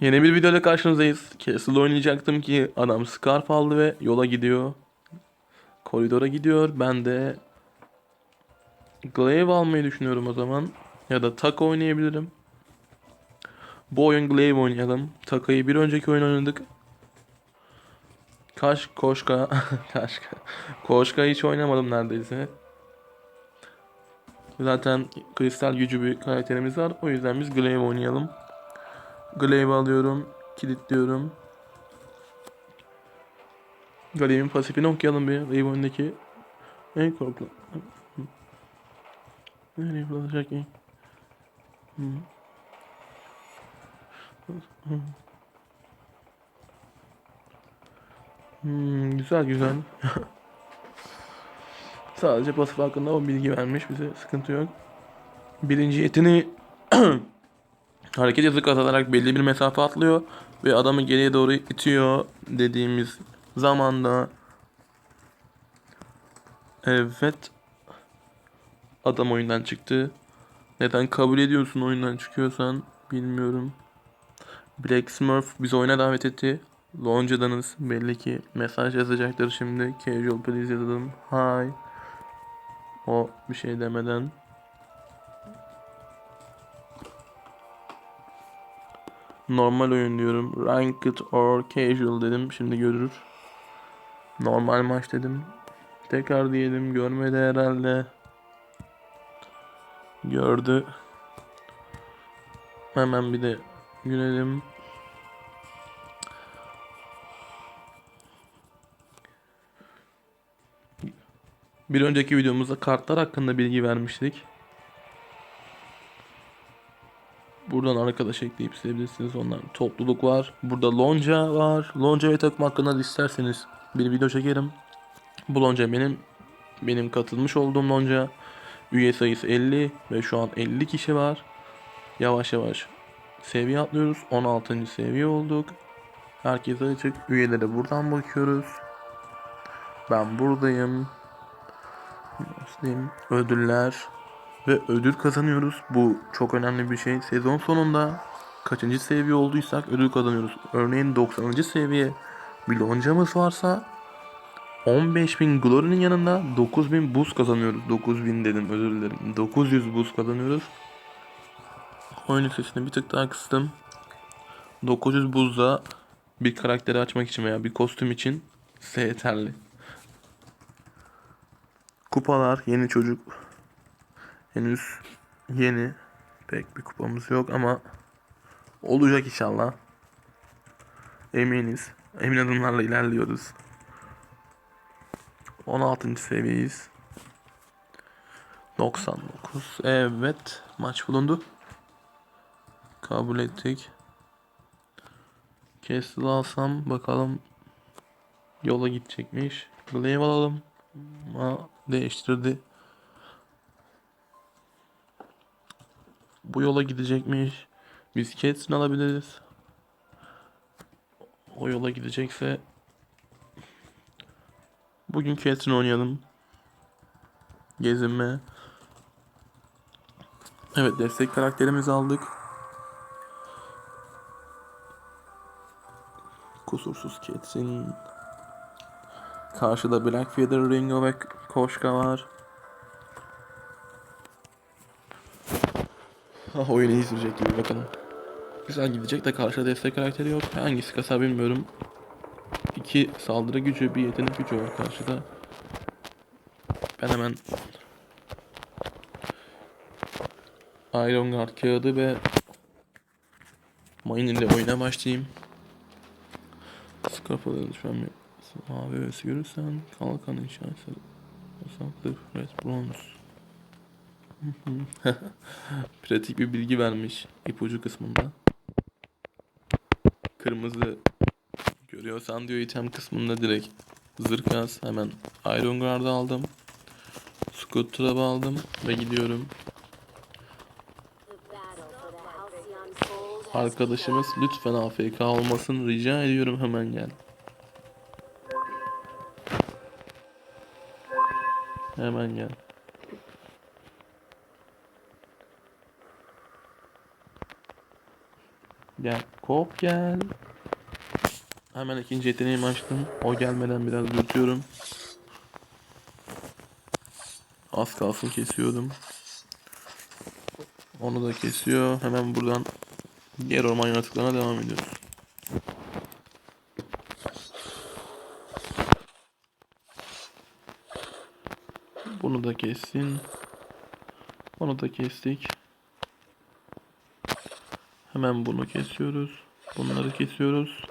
Yeni bir videoyla karşınızdayız. Castle oynayacaktım ki adam scarf aldı ve yola gidiyor. Koridora gidiyor. Ben de Glaive almayı düşünüyorum o zaman. Ya da Tak oynayabilirim. Bu oyun Glaive oynayalım. Taka'yı bir önceki oyun oynadık. Kaş, Koşka, Kaşka. Koşka hiç oynamadım neredeyse. Zaten kristal gücü bir karakterimiz var. O yüzden biz Glaive oynayalım. Glaive alıyorum. Kilitliyorum. Glaive'in pasifini okuyalım bir. Glaive oyundaki en korkulu. Nereye fırlatacak ki? Hı. Hmm, güzel güzel. Sadece pasif hakkında o bilgi vermiş bize. Sıkıntı yok. Birinci yeteneği hareket hızı kazanarak belli bir mesafe atlıyor ve adamı geriye doğru itiyor dediğimiz zamanda evet adam oyundan çıktı. Neden kabul ediyorsun oyundan çıkıyorsan bilmiyorum. Black Smurf bizi oyuna davet etti. Lonca'danız belli ki mesaj yazacaktır şimdi. Casual please yazalım. Hi. O bir şey demeden Normal oyun diyorum. Ranked or casual dedim. Şimdi görür. Normal maç dedim. Tekrar diyelim. Görmedi herhalde. Gördü. Hemen bir de gülelim. Bir önceki videomuzda kartlar hakkında bilgi vermiştik. Buradan arkadaş ekleyip silebilirsiniz. Onların topluluk var. Burada lonca var. Lonca ve takım hakkında da isterseniz bir video çekerim. Bu lonca benim benim katılmış olduğum lonca. Üye sayısı 50 ve şu an 50 kişi var. Yavaş yavaş seviye atlıyoruz. 16. seviye olduk. Herkese açık. Üyelere buradan bakıyoruz. Ben buradayım. Nasıl Ödüller ve ödül kazanıyoruz. Bu çok önemli bir şey. Sezon sonunda kaçıncı seviye olduysak ödül kazanıyoruz. Örneğin 90. seviye bir loncamız varsa 15.000 Glory'nin yanında 9.000 buz kazanıyoruz. 9.000 dedim özür dilerim. 900 buz kazanıyoruz. Oyun sesini bir tık daha kıstım. 900 buzla bir karakteri açmak için veya bir kostüm için size yeterli. Kupalar yeni çocuk henüz yeni pek bir kupamız yok ama olacak inşallah. Eminiz. Emin adımlarla ilerliyoruz. 16. seviyeyiz. 99. Evet. Maç bulundu. Kabul ettik. Castle alsam bakalım yola gidecekmiş. Glaive alalım. Değiştirdi. Bu yola gidecekmiş. Biz Catherine alabiliriz. O yola gidecekse bugün Catherine oynayalım. Gezinme. Evet destek karakterimizi aldık. Kusursuz Catherine. Karşıda Blackfeather, Ringo ve Koşka var. Ah oyunu iyi sürecek gibi bakalım. Güzel gidecek de karşıda destek karakteri yok. Hangisi kasar bilmiyorum. İki saldırı gücü, bir yetenek gücü var karşıda. Ben hemen Iron Guard kağıdı ve Mine ile oyuna başlayayım. Scarf'a düşmem mi? Mavi öğesi görürsen kalkan işareti. Zırh, red bronze. Pratik bir bilgi vermiş ipucu kısmında. Kırmızı görüyorsan diyor item kısmında direkt zırh yaz. Hemen Iron Guard'ı aldım. Scout Trap'ı aldım ve gidiyorum. Arkadaşımız lütfen AFK olmasın rica ediyorum hemen gel. Hemen gel. Gel. Kop gel. Hemen ikinci yeteneğimi açtım. O gelmeden biraz dürtüyorum. Az kalsın kesiyordum. Onu da kesiyor. Hemen buradan diğer orman yaratıklarına devam ediyoruz. Bunu da kessin. Onu da kestik. Hemen bunu kesiyoruz. Bunları kesiyoruz.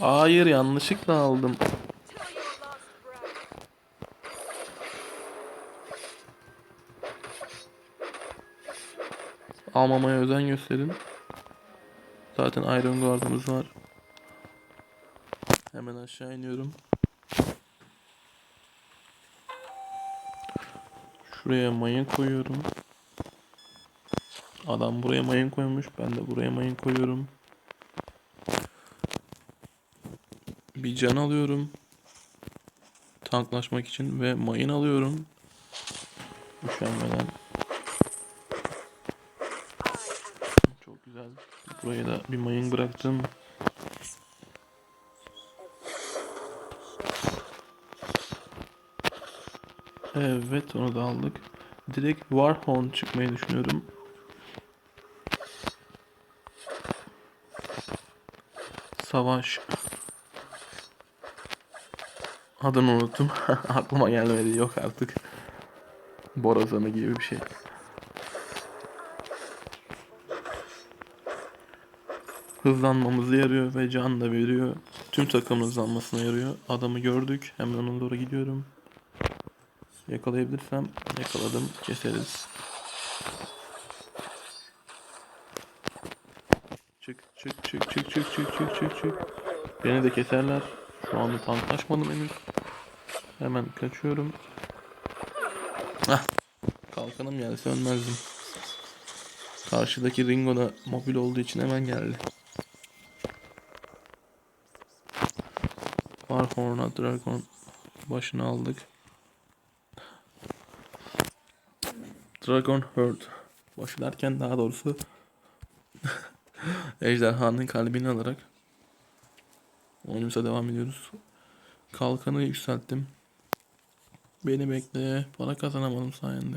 Hayır yanlışlıkla aldım. Almamaya özen gösterin. Zaten Iron Guard'ımız var. Hemen aşağı iniyorum. Şuraya mayın koyuyorum. Adam buraya mayın koymuş. Ben de buraya mayın koyuyorum. Bir can alıyorum. Tanklaşmak için ve mayın alıyorum. Üşenmeden. Çok güzel. Buraya da bir mayın bıraktım. Evet onu da aldık. Direkt Warhorn çıkmayı düşünüyorum. Savaş. Adını unuttum. Aklıma gelmedi. Yok artık. Borazanı gibi bir şey. Hızlanmamızı yarıyor ve can da veriyor. Tüm takım hızlanmasına yarıyor. Adamı gördük. Hemen ona doğru gidiyorum. Yakalayabilirsem yakaladım. Keseriz. Çık çık çık çık çık çık çık çık çık. Beni de keserler. Şu anda tanklaşmadım henüz. Hemen kaçıyorum. Hah. Kalkanım gelse ölmezdim. Karşıdaki Ringo da mobil olduğu için hemen geldi. Warhorn'a Dragon başını aldık. Dragon Herd. Başı derken daha doğrusu Ejderhanın kalbini alarak oyunumuza devam ediyoruz. Kalkanı yükselttim. Beni bekle. Para kazanamadım sayende.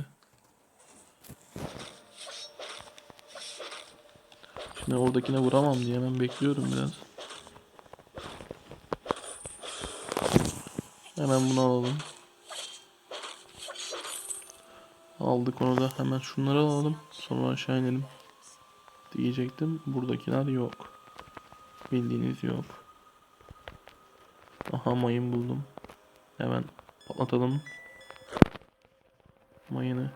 Şimdi oradakine vuramam diye hemen bekliyorum biraz. Hemen bunu alalım. Aldık onu da hemen şunları alalım. Sonra aşağı inelim. Diyecektim. Buradakiler yok. Bildiğiniz yok. Aha mayın buldum. Hemen patlatalım. Mayını.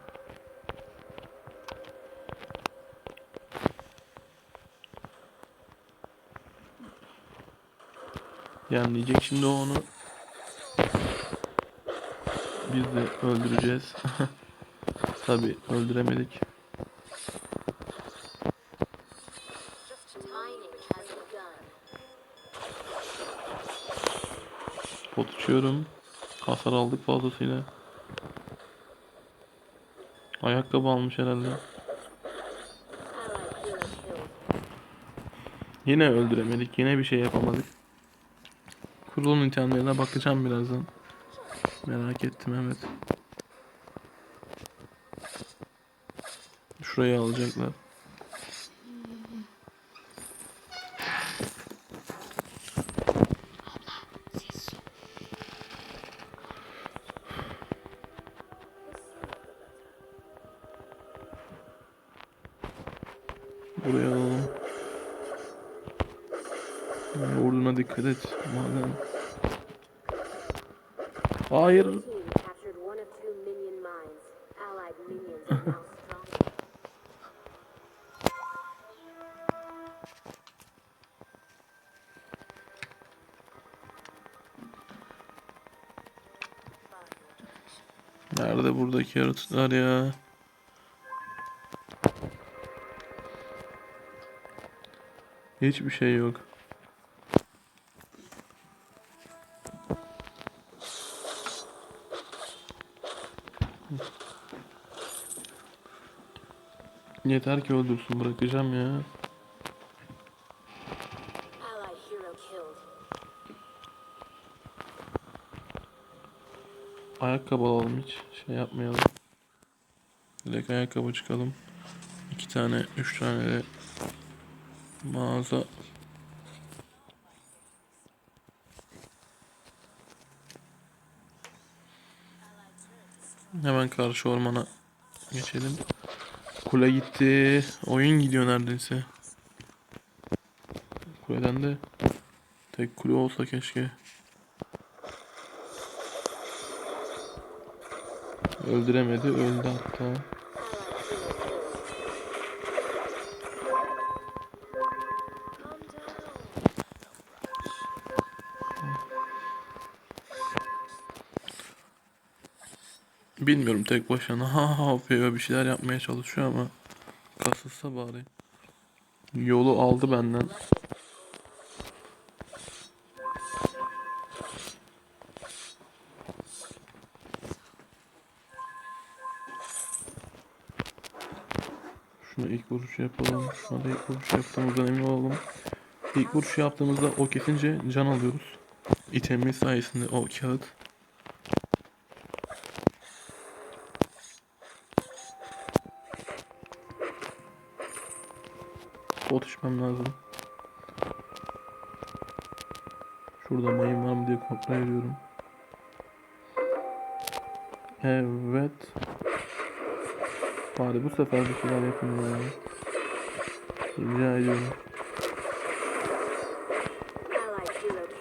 Yani diyecek şimdi onu. Biz de öldüreceğiz. Tabi öldüremedik. Pot uçuyorum. Hasar aldık fazlasıyla. Ayakkabı almış herhalde. Yine öldüremedik. Yine bir şey yapamadık. Kurulun itemlerine bakacağım birazdan. Merak ettim evet. Şurayı alacaklar. Buraya alalım. Orduna dikkat et. Madem. Hayır. Nerede buradaki yaratıklar ya? Hiçbir şey yok. Yeter ki öldürsün bırakacağım ya. Ayakkabı alalım hiç şey yapmayalım. Direkt ayakkabı çıkalım. İki tane, üç tane de mağaza. Hemen karşı ormana geçelim. Kule gitti. Oyun gidiyor neredeyse. Kuleden de tek kule olsa keşke. Öldüremedi, öldü hatta. Bilmiyorum tek başına ha ha yapıyor bir şeyler yapmaya çalışıyor ama kasılsa bari. Yolu aldı benden. Şuna ilk vuruş yapalım. Şuna ilk vuruş yaptığımızdan emin olalım. İlk vuruş yaptığımızda o kesince can alıyoruz. İtemimiz sayesinde o kağıt. Bot içmem lazım. Şurada mayın var mı diye kontrol ediyorum. Evet. Bari bu sefer bir şeyler yapın ya. Hero killed.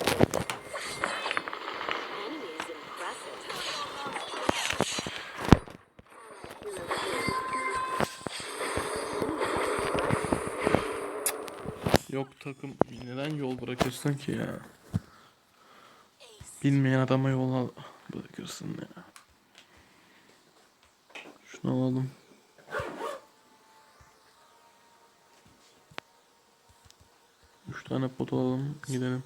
Yok takım neden yol bırakırsın ki ya? Bilmeyen adama yol bırakırsın ya. Şunu alalım. Tane pot alalım gidelim.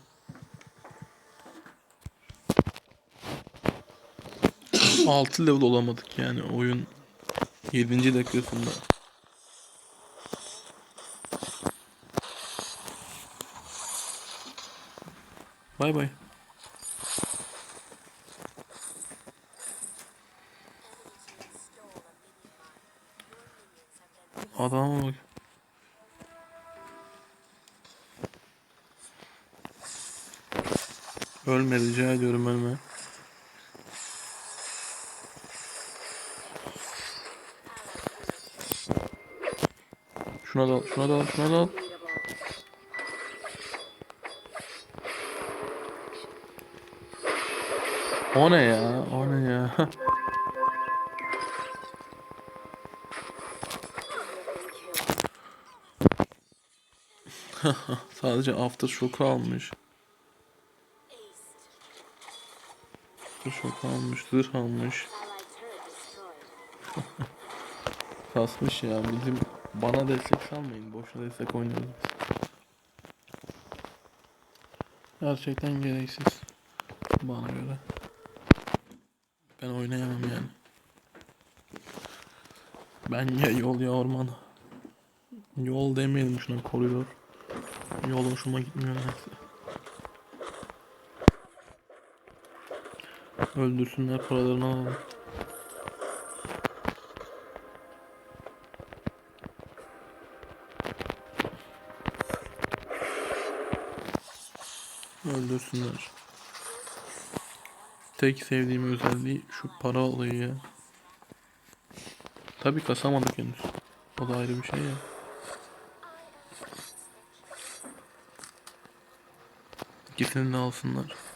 Altı level olamadık yani oyun 7. dakikasında. Bay bay. Adama bak. Ölme rica ediyorum ölme. Şuna da al, şuna da al, şuna da al. Unbeatable. O ne ya? O ne ya? You've been killed. Sadece almış. Aftershock almış, zırh almış. Kasmış ya bizim bana destek salmayın. Boşuna destek oynuyoruz biz. Gerçekten gereksiz. Bana göre. Ben oynayamam yani. Ben ya yol ya orman. Yol demeyelim şuna koridor. Yol hoşuma gitmiyor neyse. Öldürsünler paralarını alalım. Öldürsünler. Tek sevdiğim özelliği şu para olayı ya. Tabi kasamadık henüz. O da ayrı bir şey ya. İkisini de alsınlar.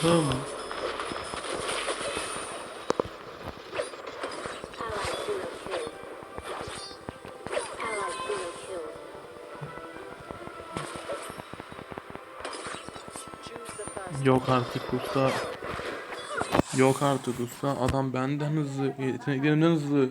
First. Yok artık usta. Yok artık usta. Adam benden hızlı. Yeteneklerimden hızlı.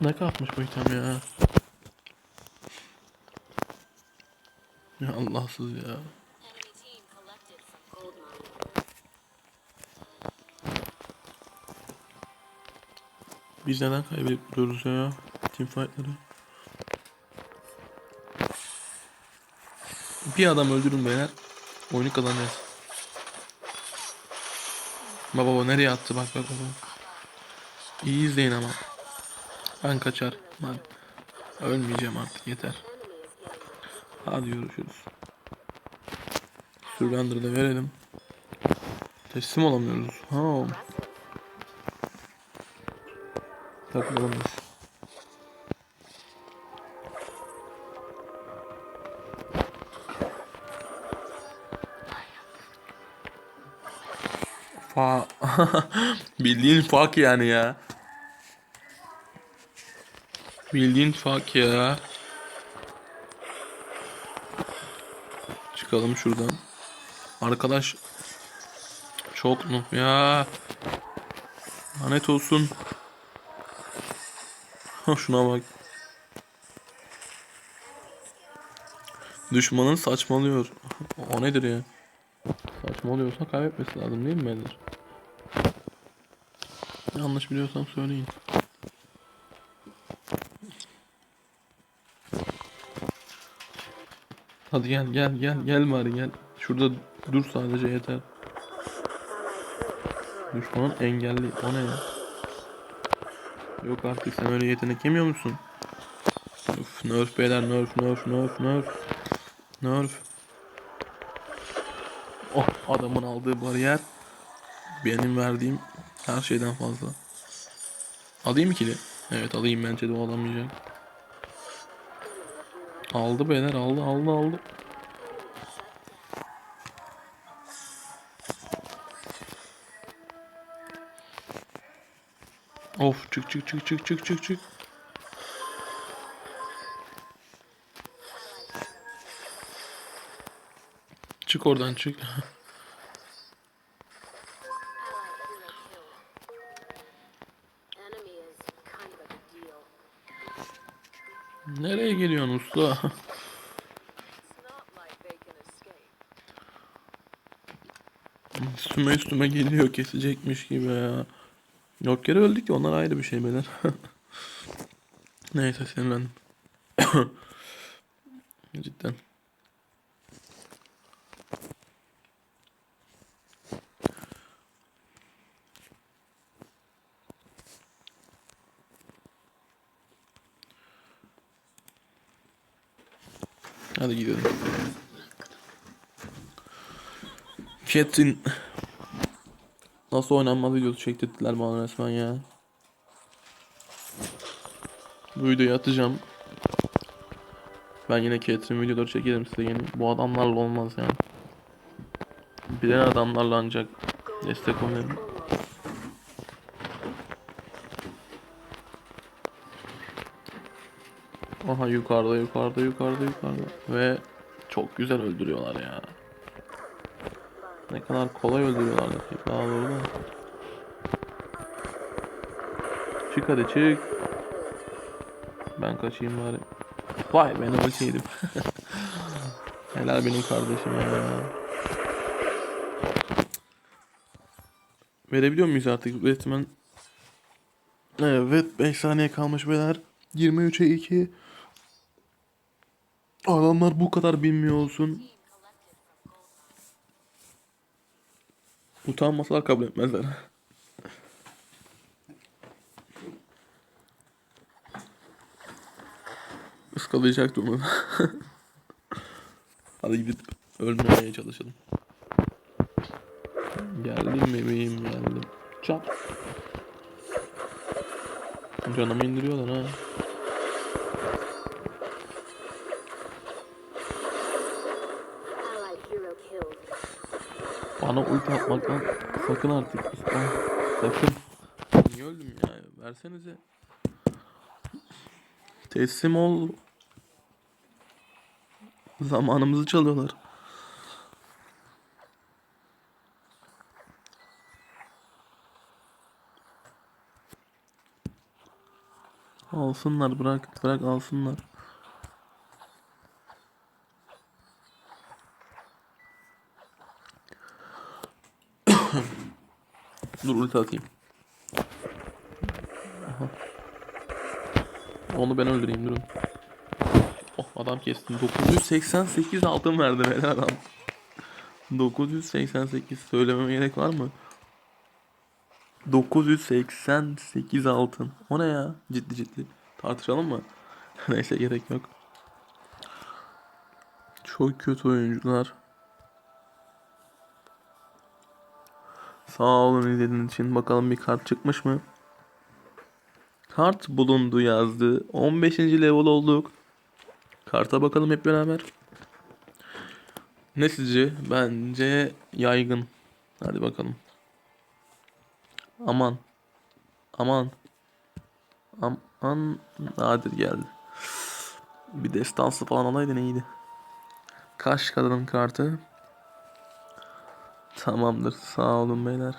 Ne katmış bu item ya? Ya Allahsız ya. Team. Biz neden kaybedip duruyoruz ya? Teamfight'ları. Bir adam öldürün beyler. Oyunu kazanacağız. Baba baba nereye attı bak bak bak. İyi izleyin ama. Ben kaçar. Ben ölmeyeceğim artık yeter. Hadi görüşürüz. Surrender'da verelim. Teslim olamıyoruz. Ha. Takılalım biz. Fa Bildiğin fuck yani ya. Bildiğin fuck ya. Çıkalım şuradan. Arkadaş çok noob ya. Lanet olsun. Şuna bak. Düşmanın saçmalıyor. O nedir ya? Saçmalıyorsa kaybetmesi lazım değil mi beyler? Yanlış biliyorsam söyleyin. Hadi gel gel gel gel bari gel. Şurada dur sadece yeter. Düşmanın engelli. O ne ya? Yok artık sen öyle yetenek yemiyor musun? Öf, nerf beyler nerf nerf nerf nerf. Nerf. Oh adamın aldığı bariyer benim verdiğim her şeyden fazla. Alayım ikili. Evet alayım bence de o alamayacak. Aldı beyler aldı aldı aldı. Of çık çık çık çık çık çık çık. Çık oradan çık. Nereye geliyorsun usta? Üstüme üstüme geliyor kesecekmiş gibi ya. Yok yere öldük ki onlar ayrı bir şey beyler. Neyse sinirlendim. Cidden. Hadi gidelim. Catherine Nasıl oynanma videosu çektirdiler bana resmen ya. Bu videoyu atacağım. Ben yine Catherine videoları çekerim size yeni. Bu adamlarla olmaz yani. Bilen adamlarla ancak destek oynarım. Aha yukarıda yukarıda yukarıda yukarıda. Ve çok güzel öldürüyorlar ya. Ne kadar kolay öldürüyorlar pek daha doğru. Çık hadi çık. Ben kaçayım bari. Vay ben ulti yedim. Helal benim kardeşim ya. Verebiliyor muyuz artık resmen? Evet 5 saniye kalmış beyler. 23'e 2. Adamlar bu kadar bilmiyor olsun. Utanmasalar kabul etmezler. Iskalayacak durmadan. Hadi gidip ölmemeye çalışalım. Geldim bebeğim geldim. Çat. Canımı indiriyorlar ha. Bana ulti atmaktan sakın artık. Ah, sakın. Niye öldüm ya? Versenize. Teslim ol. Zamanımızı çalıyorlar. Alsınlar bırak bırak alsınlar. Dur ulti atayım. Aha. Onu ben öldüreyim durun. Oh adam kestim. 988 altın verdi beni adam. 988 söylememe gerek var mı? 988 altın. O ne ya? Ciddi ciddi. Tartışalım mı? Neyse gerek yok. Çok kötü oyuncular. Sağ olun izlediğiniz için. Bakalım bir kart çıkmış mı? Kart bulundu yazdı. 15. level olduk. Karta bakalım hep beraber. Ne sizce? Bence yaygın. Hadi bakalım. Aman. Aman. Aman. Nadir geldi. Bir destansı falan olaydı iyiydi. Kaş kadının kartı. Tamamdır. Sağ olun beyler.